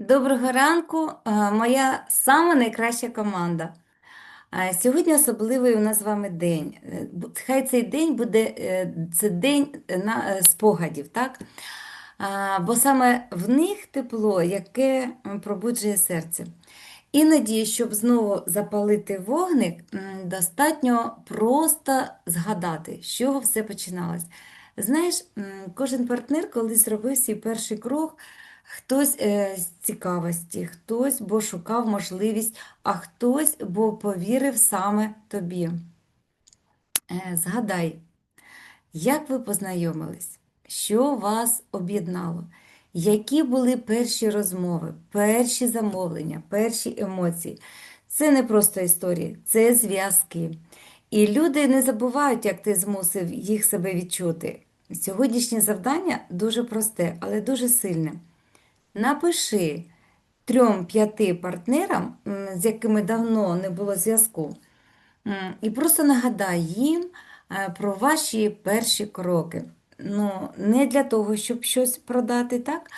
Доброго ранку, е, моя сама найкраща команда. Е, Сьогодні особливий у нас з вами день. Е, Хай цей день буде це день на спогадів, так? Бо саме в них тепло, яке пробуджує серце. Іноді, щоб знову запалити вогник, достатньо просто згадати, з чого все починалось. Знаєш, кожен партнер колись робив свій перший крок, хтось е, з цікавості, хтось бо шукав можливість, а хтось бо повірив саме тобі. Е, Згадай, як ви познайомились? Що вас об'єднало? Які були перші розмови, перші замовлення, перші емоції? Це не просто історії, це зв'язки. І люди не забувають, як ти змусив їх себе відчути. Сьогоднішнє завдання дуже просте, але дуже сильне. Напиши трьом-п'яти партнерам, з якими давно не було зв'язку, і просто нагадай їм е, про ваші перші кроки. Ну, не для того, щоб щось продати, так?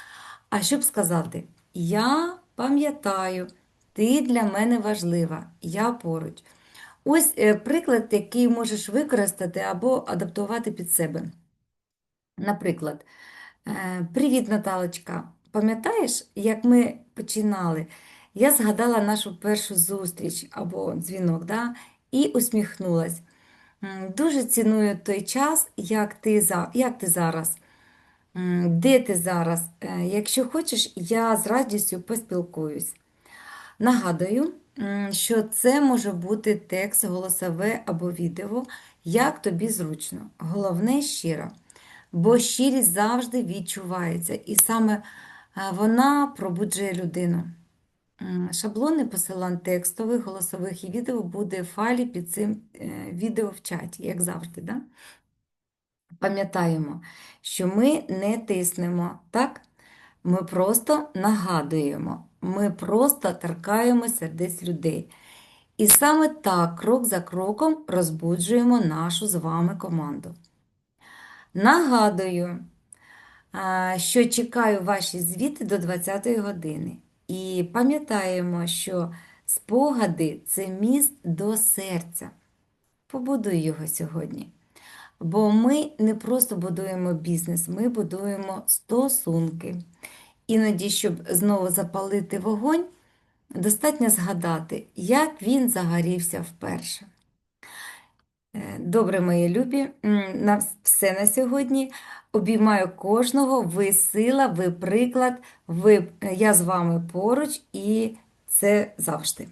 А щоб сказати: Я пам'ятаю, ти для мене важлива, я поруч. Ось е, приклад, який можеш використати або адаптувати під себе. Наприклад, е, Привіт, Наталочка. Пам'ятаєш, як ми починали? Я згадала нашу першу зустріч або дзвінок, да? і усміхнулась. Дуже ціную той час, як ти, як ти зараз. Де ти зараз? Е, Якщо хочеш, я з радістю поспілкуюсь. Нагадую, що це може бути текст, голосове або відео, як тобі зручно. Головне щиро, бо щирість завжди відчувається, і саме вона пробуджує людину. Шаблони посилань текстових, голосових і відео буде в файлі під цим е, відео в чаті, як завжди. Да? Пам'ятаємо, що ми не тиснемо, так? Ми просто нагадуємо, ми просто торкаємо сердець людей. І саме так, крок за кроком, розбуджуємо нашу з вами команду. Нагадую, що чекаю ваші звіти до 20-ї години. І пам'ятаємо, що спогади це міст до серця. Побудуй його сьогодні. Бо ми не просто будуємо бізнес, ми будуємо стосунки. Іноді, щоб знову запалити вогонь, достатньо згадати, як він загорівся вперше. Е, Добре, мої любі, на все на сьогодні. Обіймаю кожного, ви сила, ви приклад, ви, я з вами поруч, і це завжди.